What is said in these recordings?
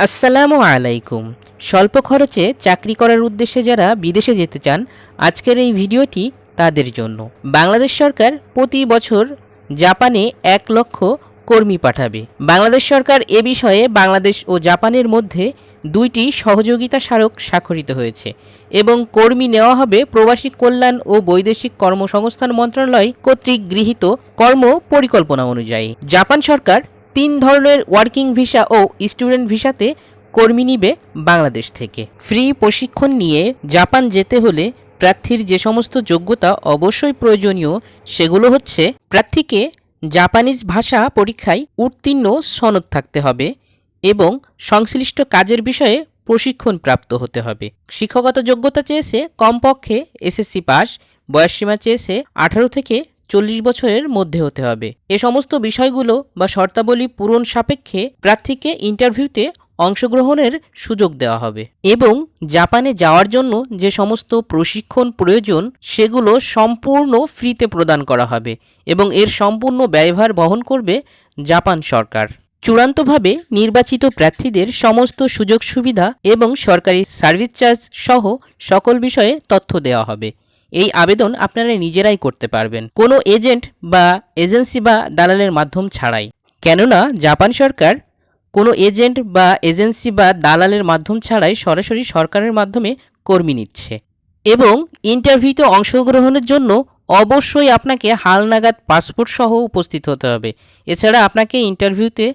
আসসালামু আলাইকুম। স্বল্প খরচে চাকরি করার উদ্দেশ্যে যারা বিদেশে যেতে চান, আজকের এই ভিডিওটি তাদের জন্য। বাংলাদেশ সরকার প্রতি বছর জাপানে এক লক্ষ কর্মী পাঠাবে। বাংলাদেশ সরকার এ বিষয়ে বাংলাদেশ ও জাপানের মধ্যে দুইটি সহযোগিতা স্মারক স্বাক্ষরিত হয়েছে এবং কর্মী নেওয়া হবে প্রবাসী কল্যাণ ও বৈদেশিক কর্মসংস্থান মন্ত্রণালয় কর্তৃক গৃহীত কর্ম পরিকল্পনা অনুযায়ী। জাপান সরকার তিন ধরনের ওয়ার্কিং ভিসা ও স্টুডেন্ট ভিসাতে কর্মী নিবে বাংলাদেশ থেকে। ফ্রি প্রশিক্ষণ নিয়ে জাপান যেতে হলে প্রার্থীর যে সমস্ত যোগ্যতা অবশ্যই প্রয়োজনীয় সেগুলো হচ্ছে, প্রার্থীকে জাপানিজ ভাষা পরীক্ষায় উত্তীর্ণ সনদ থাকতে হবে এবং সংশ্লিষ্ট কাজের বিষয়ে প্রশিক্ষণ প্রাপ্ত হতে হবে। শিক্ষকগত যোগ্যতা চেয়েছে কমপক্ষে এসএসসি পাস, বয়সসীমা চেয়েছে আঠারো থেকে চল্লিশ বছরের মধ্যে হতে হবে। এ সমস্ত বিষয়গুলো বা শর্তাবলী পূরণ সাপেক্ষে প্রার্থীকে ইন্টারভিউতে অংশগ্রহণের সুযোগ দেওয়া হবে এবং জাপানে যাওয়ার জন্য যে সমস্ত প্রশিক্ষণ প্রয়োজন সেগুলো সম্পূর্ণ ফ্রিতে প্রদান করা হবে এবং এর সম্পূর্ণ ব্যয়ভার বহন করবে জাপান সরকার। চূড়ান্তভাবে নির্বাচিত প্রার্থীদের সমস্ত সুযোগ সুবিধা এবং সরকারি সার্ভিস চার্জ সহ সকল বিষয়ে তথ্য দেওয়া হবে। এই আবেদন আপনারা নিজেরাই করতে পারবেন। কোনো এজেন্ট বা এজেন্সি বা দালালের মাধ্যম ছাড়াই। কেননা জাপান সরকার কোনো এজেন্ট বা এজেন্সি বা দালালের মাধ্যম ছাড়াই সরাসরি সরকারের মাধ্যমে কর্মী নিচ্ছে। এবং ইন্টারভিউতে অংশগ্রহণের জন্য অবশ্যই আপনাকে হালনাগাদ পাসপোর্ট সহ উপস্থিত হতে হবে। এছাড়া আপনাকে ইন্টারভিউতে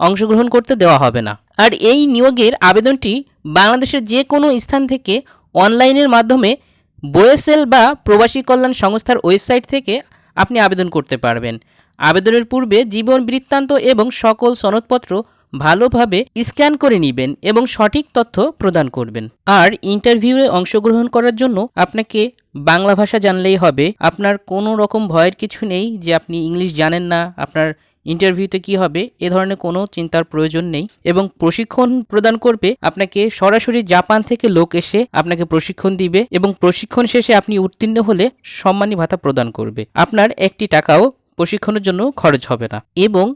অংশগ্রহণ করতে দেওয়া হবে না। আর এই নিয়োগের আবেদনটি বাংলাদেশের যে কোনো স্থান থেকে অনলাইনের মাধ্যমে বোয়েসেল বা প্রবাসী কল্যাণ সংস্থার ওয়েবসাইট থেকে আপনি আবেদন করতে পারবেন। আবেদনের পূর্বে জীবন বৃত্তান্ত এবং সকল সনদপত্র ভালোভাবে স্ক্যান করে নেবেন এবং সঠিক তথ্য প্রদান করবেন। আর ইন্টারভিউয়ে অংশগ্রহণ করার জন্য আপনাকে বাংলা ভাষা জানলেই হবে। আপনার কোনো রকম ভয়ের কিছু নেই যে আপনি ইংলিশ জানেন না, আপনার ইন্টারভিউতে কি হবে, এ ধরনের কোনো চিন্তার প্রয়োজন নেই এবং প্রশিক্ষণ প্রদান করবে, আপনাকে সরাসরি জাপান থেকে লোক এসে আপনাকে প্রশিক্ষণ দিবে এবং প্রশিক্ষণ শেষে আপনি উত্তীর্ণ হলে সম্মানী ভাতা প্রদান করবে। আপনার একটি টাকাও প্রশিক্ষণের জন্য খরচ হবে না। এবং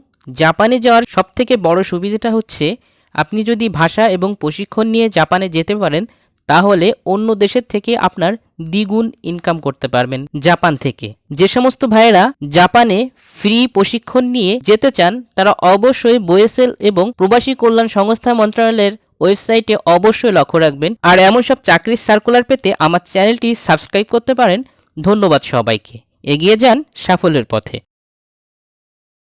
জাপানে যাওয়ার সবথেকে বড় সুবিধাটা হচ্ছে, আপনি যদি ভাষা এবং প্রশিক্ষণ নিয়ে জাপানে যেতে পারেন তাহলে অন্য দেশের থেকে আপনার দ্বিগুণ ইনকাম করতে পারবেন জাপান থেকে। যে সমস্ত ভাইয়েরা জাপানে ফ্রি প্রশিক্ষণ নিয়ে যেতে চান, তারা অবশ্যই বোয়েসেল এবং প্রবাসী কল্যাণ সংস্থা মন্ত্রণালয়ের ওয়েবসাইটে অবশ্যই লক্ষ্য রাখবেন। আর এমন সব চাকরির সার্কুলার পেতে আমার চ্যানেলটি সাবস্ক্রাইব করতে পারেন। ধন্যবাদ সবাইকে। এগিয়ে যান সাফল্যের পথে।